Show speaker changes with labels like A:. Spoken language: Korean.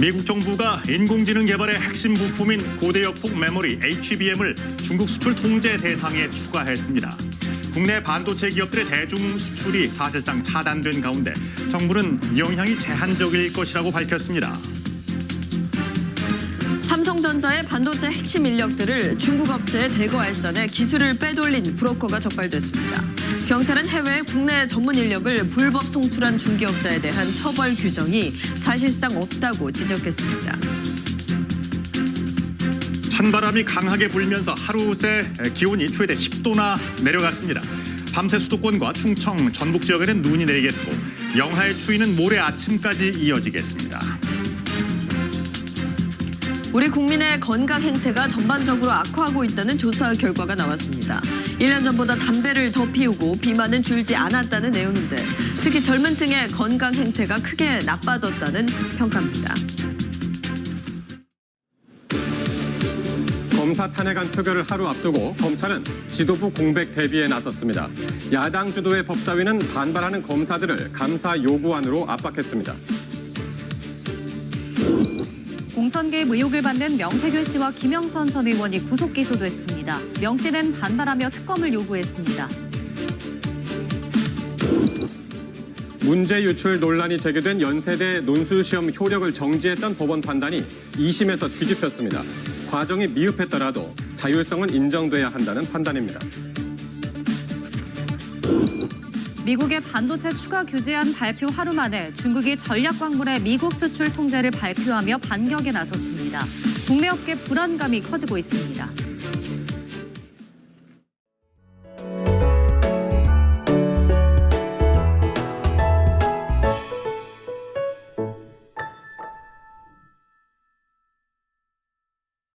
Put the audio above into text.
A: 미국 정부가 인공지능 개발의 핵심 부품인 고대역폭 메모리 HBM을 중국 수출 통제 대상에 추가했습니다. 국내 반도체 기업들의 대중 수출이 사실상 차단된 가운데 정부는 영향이 제한적일 것이라고 밝혔습니다.
B: 삼성전자의 반도체 핵심 인력들을 중국 업체에 대거 알선해 기술을 빼돌린 브로커가 적발됐습니다. 경찰은 해외 국내 전문 인력을 불법 송출한 중개업자에 대한 처벌 규정이 사실상 없다고 지적했습니다.
A: 찬바람이 강하게 불면서 하루 새 기온이 최대 10도나 내려갔습니다. 밤새 수도권과 충청, 전북 지역에는 눈이 내리겠고 영하의 추위는 모레 아침까지 이어지겠습니다.
B: 우리 국민의 건강 행태가 전반적으로 악화하고 있다는 조사 결과가 나왔습니다. 1년 전보다 담배를 더 피우고 비만은 줄지 않았다는 내용인데 특히 젊은 층의 건강 행태가 크게 나빠졌다는 평가입니다.
C: 검사 탄핵안 표결을 하루 앞두고 검찰은 지도부 공백 대비에 나섰습니다. 야당 주도의 법사위는 반발하는 검사들을 감사 요구안으로 압박했습니다.
D: 공천 개입 의혹을 받는 명태균 씨와 김영선 전 의원이 구속 기소됐습니다. 명 씨는 반발하며 특검을 요구했습니다.
C: 문제 유출 논란이 제기된 연세대 논술시험 효력을 정지했던 법원 판단이 2심에서 뒤집혔습니다. 과정이 미흡했더라도 자율성은 인정돼야 한다는 판단입니다.
D: 미국의 반도체 추가 규제안 발표 하루 만에 중국이 전략 광물의 미국 수출 통제를 발표하며 반격에 나섰습니다. 국내 업계 불안감이 커지고 있습니다.